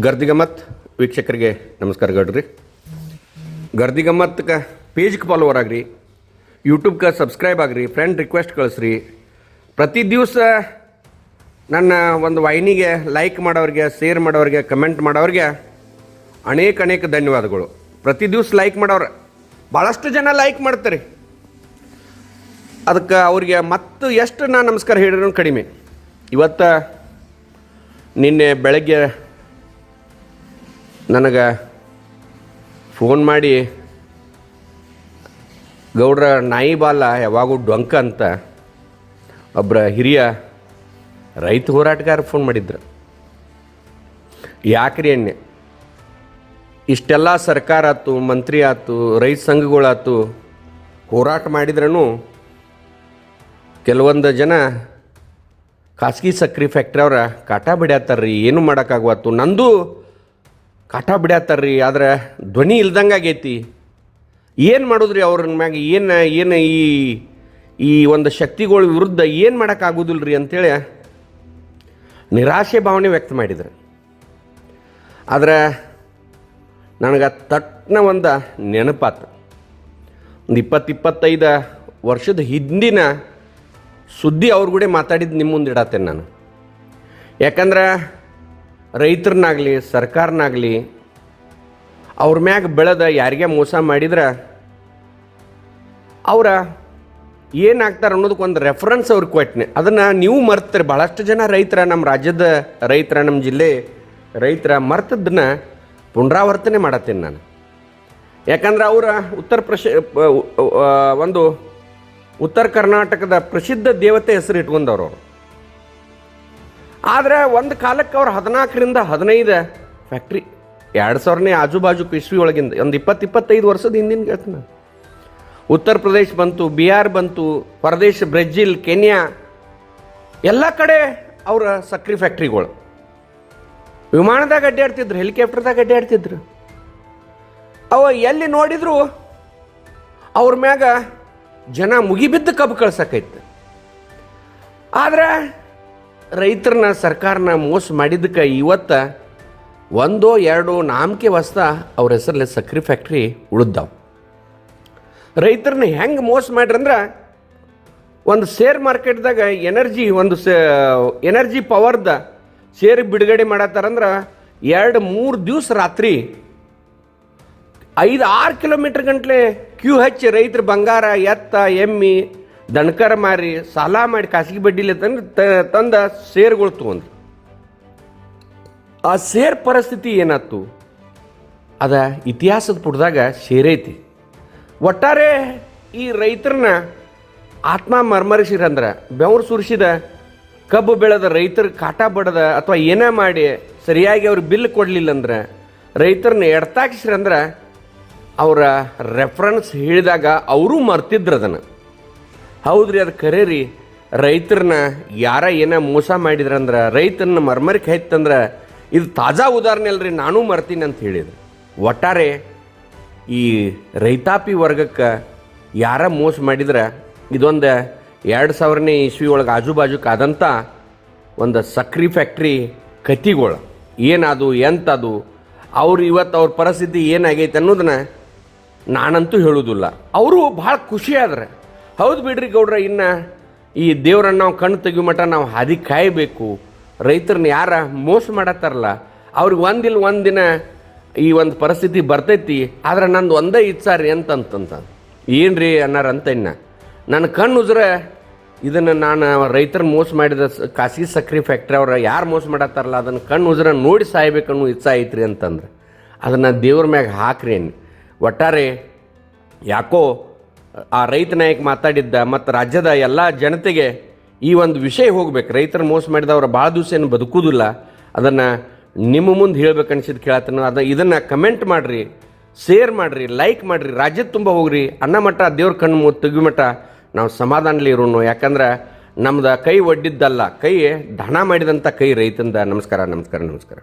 ಗರ್ದಿಗಮ್ಮತ್ ವೀಕ್ಷಕರಿಗೆ ನಮಸ್ಕಾರ ಗಡ್ರಿ. ಗರ್ದಿಗಮ್ಮತ್ಗೆ ಪೇಜ್ಗೆ ಫಾಲೋವರ್ ಆಗ್ರಿ ಯೂಟ್ಯೂಬ್ಗೆ ಸಬ್ಸ್ಕ್ರೈಬ್ ಆಗ್ರಿ ಫ್ರೆಂಡ್ ರಿಕ್ವೆಸ್ಟ್ ಕಳಿಸ್ರಿ. ಪ್ರತಿ ದಿವಸ ನನ್ನ ಒಂದು ವಾಹಿನಿಗೆ ಲೈಕ್ ಮಾಡೋರಿಗೆ ಶೇರ್ ಮಾಡೋರಿಗೆ ಕಮೆಂಟ್ ಮಾಡೋರಿಗೆ ಅನೇಕ ಅನೇಕ ಧನ್ಯವಾದಗಳು. ಪ್ರತಿ ದಿವಸ ಲೈಕ್ ಮಾಡೋರು ಭಾಳಷ್ಟು ಜನ ಲೈಕ್ ಮಾಡ್ತಾರೆ. ಅದಕ್ಕೆ ಅವ್ರಿಗೆ ಮತ್ತು ಎಷ್ಟು ನಾನು ನಮಸ್ಕಾರ ಹೇಳಿರೋ ಕಡಿಮೆ. ಇವತ್ತು ನಿನ್ನೆ ಬೆಳಗ್ಗೆ ನನಗೆ ಫೋನ್ ಮಾಡಿ, ಗೌಡ್ರ, ನಾಯಿ ಬಾಲ ಯಾವಾಗೂ ಡೊಂಕ ಅಂತ. ಒಬ್ಬರ ಹಿರಿಯ ರೈತ ಹೋರಾಟಗಾರ ಫೋನ್ ಮಾಡಿದ್ರು. ಯಾಕ್ರಿ ಎಣ್ಣೆ ಇಷ್ಟೆಲ್ಲ ಸರ್ಕಾರ ಆಯ್ತು ಮಂತ್ರಿ ಆಯ್ತು ರೈತ ಸಂಘಗಳಾಯ್ತು ಹೋರಾಟ ಮಾಡಿದ್ರೂ ಕೆಲವೊಂದು ಜನ ಖಾಸಗಿ ಸಕ್ರೆ ಫ್ಯಾಕ್ಟ್ರಿ ಅವ್ರ ಕಾಟ ಬಿಡ್ಯಾತಾರ್ರಿ, ಏನು ಮಾಡೋಕ್ಕಾಗವತ್ತು ನಂದು ಕಾಟ ಬಿಡ್ಯಾತಾರ್ರಿ, ಆದ್ರೆ ಧ್ವನಿ ಇಲ್ದಂಗೆ ಆಗೈತಿ. ಏನು ಮಾಡೋದ್ರಿ ಅವ್ರ ಮ್ಯಾಗ? ಏನು ಏನು ಈ ಈ ಒಂದು ಶಕ್ತಿಗಳ ವಿರುದ್ಧ ಏನು ಮಾಡೋಕ್ಕಾಗೋದಿಲ್ಲ ರೀ ಅಂತೇಳಿ ನಿರಾಶೆ ಭಾವನೆ ವ್ಯಕ್ತ ಮಾಡಿದ್ರು. ಆದ್ರೆ ನನಗೆ ತಟ್ಟನ ಒಂದು ನೆನಪಾತು. ಒಂದು ಇಪ್ಪತ್ತು ಇಪ್ಪತ್ತೈದು ವರ್ಷದ ಹಿಂದಿನ ಸುದ್ದಿ ಅವ್ರ ಕೂಡ ಮಾತಾಡಿದ್ದು ನಿಮ್ಮ ಮುಂದೆ ಇಡತ್ತೇನೆ ನಾನು. ಯಾಕಂದ್ರೆ ರೈತರನ್ನಾಗಲಿ, ಸರ್ಕಾರನಾಗಲಿ, ಅವ್ರ ಮ್ಯಾಗ ಬೆಳೆದ ಯಾರಿಗೆ ಮೋಸ ಮಾಡಿದ್ರೆ, ಅವರ ಏನಾಗ್ತಾರೆ ಅನ್ನೋದಕ್ಕೆ ಒಂದು ರೆಫರೆನ್ಸ್ ಅವ್ರಿಗೆ ಕೊಟ್ಟನೆ ಅದನ್ನು ನೀವು ಮರ್ತಾರೆ. ಭಾಳಷ್ಟು ಜನ ರೈತರ ನಮ್ಮ ರಾಜ್ಯದ ರೈತರ, ನಮ್ಮ ಜಿಲ್ಲೆ ರೈತರ ಮರ್ತದನ್ನ ಪುನರಾವರ್ತನೆ ಮಾಡತ್ತೀನಿ ನಾನು. ಯಾಕಂದ್ರೆ ಅವರ ಉತ್ತರ ಪ್ರಶ ಒಂದು ಉತ್ತರ ಕರ್ನಾಟಕದ ಪ್ರಸಿದ್ಧ ದೇವತೆ ಹೆಸರು ಇಟ್ಕೊಂಡವ್ರು ಅವರು. ಆದರೆ ಒಂದು ಕಾಲಕ್ಕೆ ಅವ್ರು ಹದಿನಾಲ್ಕರಿಂದ ಹದಿನೈದು ಫ್ಯಾಕ್ಟ್ರಿ ಎರಡು ಸಾವಿರನೇ ಆಜುಬಾಜು ಬಾಜು ಇಸ್ವಿ ಒಳಗಿಂದ, ಒಂದು ಇಪ್ಪತ್ತು ಇಪ್ಪತ್ತೈದು ವರ್ಷದ ಹಿಂದಿನ ಹೇಳ್ತೀನಿ ಉತ್ತರ ಪ್ರದೇಶ ಬಂತು, ಬಿಹಾರ್ ಬಂತು, ಪರದೇಶ, ಬ್ರೆಜಿಲ್, ಕೆನ್ಯಾ, ಎಲ್ಲ ಕಡೆ ಅವರ ಸಕ್ರೆ ಫ್ಯಾಕ್ಟ್ರಿಗಳು ವಿಮಾನದಾಗ ಅಡ್ಡಾಡ್ತಿದ್ರು, ಹೆಲಿಕಾಪ್ಟರ್ದಾಗ ಅಡ್ಡಾಡ್ತಿದ್ರು. ಅವ ಎಲ್ಲಿ ನೋಡಿದ್ರು ಅವ್ರ ಮ್ಯಾಗ ಜನ ಮುಗಿಬಿದ್ದು ಕಬ್ಬು ಕಳ್ಸಕ್ಕೈತೆ ಆದ್ರೆ ರೈತರನ್ನ ಸರ್ಕಾರನ ಮೋಸ ಮಾಡಿದ್ದಕ್ಕೆ ಇವತ್ತು ಒಂದೋ ಎರಡೋ ನಾಮಕೆ ವಸ್ತ ಅವ್ರ ಹೆಸರಲ್ಲಿ ಸಕ್ರೆ ಫ್ಯಾಕ್ಟ್ರಿ ಉಳಿದಾವ್. ರೈತರನ್ನ ಹೆಂಗೆ ಮೋಸ ಮಾಡ್ರಂದ್ರೆ ಒಂದು ಶೇರ್ ಮಾರ್ಕೆಟ್ದಾಗ ಎನರ್ಜಿ ಒಂದು ಎನರ್ಜಿ ಪವರ್ದ ಶೇರ್ ಬಿಡುಗಡೆ ಮಾಡತ್ತಾರಂದ್ರೆ ಎರಡು ಮೂರು ದಿವಸ ರಾತ್ರಿ ಐದು ಆರು ಕಿಲೋಮೀಟ್ರ್ ಗಂಟಲೆ ಕ್ಯೂ ಹಚ್ಚಿ ರೈತರು ಬಂಗಾರ, ಎತ್ತ, ಎಮ್ಮಿ ದಣಕರ ಮಾರಿ ಸಾಲ ಮಾಡಿ ಖಾಸಗಿ ಬಡ್ಡಿಲಿ ತಂದು ತಂದ ಸೇರ್ಗಳು ತೊಗೊಂಡ್ರು. ಆ ಸೇರ್ ಪರಿಸ್ಥಿತಿ ಏನಾಯ್ತು? ಅದ ಇತಿಹಾಸದ ಪುಟದಾಗ ಸೇರೈತಿ ಒಟ್ಟಾರೆ ಈ ರೈತರನ್ನ ಆತ್ಮ ಮರ್ಮರಿಸಿರಂದ್ರೆ ಬೆವರು ಸುರಿಸಿದ ಕಬ್ಬು ಬೆಳೆದ ರೈತರ ಕಾಟ ಬಡದ ಅಥವಾ ಏನೇ ಮಾಡಿ ಸರಿಯಾಗಿ ಅವ್ರಿಗೆ ಬಿಲ್ ಕೊಡಲಿಲ್ಲ ಅಂದ್ರೆ ರೈತರನ್ನ ಎಡ್ತಾಕಿಸ್ರಂದ್ರೆ ಅವರ ರೆಫರೆನ್ಸ್ ಹೇಳಿದಾಗ ಅವರೂ ಮರ್ತಿದ್ರು ಅದನ್ನು. ಹೌದ್ರಿ, ಅದು ಖರೆ ರೀ ರೈತರನ್ನ ಯಾರ ಏನ ಮೋಸ ಮಾಡಿದ್ರಂದ್ರೆ ರೈತನ ಮರ್ಮರಿಕೆ ಹೈತಂದ್ರೆ ಇದು ತಾಜಾ ಉದಾಹರಣೆ ಅಲ್ರಿ, ನಾನೂ ಮರ್ತೀನಿ ಅಂತ ಹೇಳಿದ್ರು. ಒಟ್ಟಾರೆ, ಈ ರೈತಾಪಿ ವರ್ಗಕ್ಕೆ ಯಾರ ಮೋಸ ಮಾಡಿದ್ರೆ, ಇದೊಂದು ಎರಡು ಸಾವಿರನೇ ಇಸ್ವಿ ಒಳಗೆ ಆಜು ಬಾಜುಕ್ ಆದಂಥ ಒಂದು ಸಕ್ರಿ ಫ್ಯಾಕ್ಟ್ರಿ ಕತಿಗಳು ಏನದು ಎಂಥದು ಅವ್ರು ಇವತ್ತು ಅವ್ರ ಪರಿಸ್ಥಿತಿ ಏನಾಗೈತೆ ಅನ್ನೋದನ್ನ ನಾನಂತೂ ಹೇಳುವುದಿಲ್ಲ ಅವರು ಭಾಳ ಖುಷಿ ಆದ್ರೆ. ಹೌದು ಬಿಡ್ರಿ ಗೌಡ್ರ, ಇನ್ನು ಈ ದೇವ್ರನ್ನ ನಾವು ಕಣ್ಣು ತೆಗಿಯೋ ಮಟ್ಟ ನಾವು ಹಾದಿ ಕಾಯಬೇಕು. ರೈತರನ್ನ ಯಾರ ಮೋಸ ಮಾಡತ್ತಾರಲ್ಲ, ಅವ್ರಿಗೆ ಒಂದಿಲ್ಲ ಒಂದಿನ ಈ ಒಂದು ಪರಿಸ್ಥಿತಿ ಬರ್ತೈತಿ, ಆದ್ರೆ ನಂದು ಒಂದೇ ಇಚ್ಛಾರಿ ಅಂತಂತಂತ ಏನ್ರಿ ಅನ್ನಾರ ಅಂತ ಇನ್ನ. ನನ್ನ ಕಣ್ಣು ಉಜ್ರ, ಇದನ್ನು ನಾನು ರೈತರ ಮೋಸ ಮಾಡಿದ ಖಾಸಗಿ ಸಕ್ರೆ ಫ್ಯಾಕ್ಟ್ರಿ ಅವ್ರ ಯಾರು ಮೋಸ ಮಾಡತ್ತಾರಲ್ಲ ಅದನ್ನು ಕಣ್ಣು ಉಜ್ರ ನೋಡಿ ಸಾಯ್ಬೇಕನ್ನೋ ಇಚ್ಛೆ ಐತ್ರಿ ಅಂತಂದ್ರೆ. ಅದನ್ನು ದೇವ್ರ ಮ್ಯಾಗ ಹಾಕ್ರಿ ಒಟ್ಟಾರೆ ಯಾಕೋ ಆ ರೈತ ನಾಯಕ ಮಾತಾಡಿದ್ದ ಮತ್ತು ರಾಜ್ಯದ ಎಲ್ಲ ಜನತೆಗೆ ಈ ಒಂದು ವಿಷಯ ಹೋಗ್ಬೇಕು. ರೈತರ ಮೋಸ ಮಾಡಿದವ್ರು ಭಾಳ ದಿವಸ ಏನು ಬದುಕುವುದಿಲ್ಲ ಅದನ್ನು ನಿಮ್ಮ ಮುಂದೆ ಹೇಳ್ಬೇಕು ಅನ್ಸಿದ್ದು ಕೇಳತ್ತನ. ಅದು ಇದನ್ನು ಕಮೆಂಟ್ ಮಾಡಿರಿ ಶೇರ್ ಮಾಡಿರಿ ಲೈಕ್ ಮಾಡಿರಿ, ರಾಜ್ಯದ ತುಂಬ ಹೋಗ್ರಿ. ಅನ್ನ ಮಠ, ದೇವ್ರ ಕಣ್ಣು ತೆಗಿ ಮಠ, ನಾವು ಸಮಾಧಾನಲಿ ಇರೋನು. ಯಾಕಂದ್ರೆ ನಮ್ದು ಕೈ ಒಡ್ಡಿದ್ದಲ್ಲ. ಕೈ ದಣ ಮಾಡಿದಂಥ ಕೈ ರೈತಂದ. ನಮಸ್ಕಾರ ನಮಸ್ಕಾರ ನಮಸ್ಕಾರ.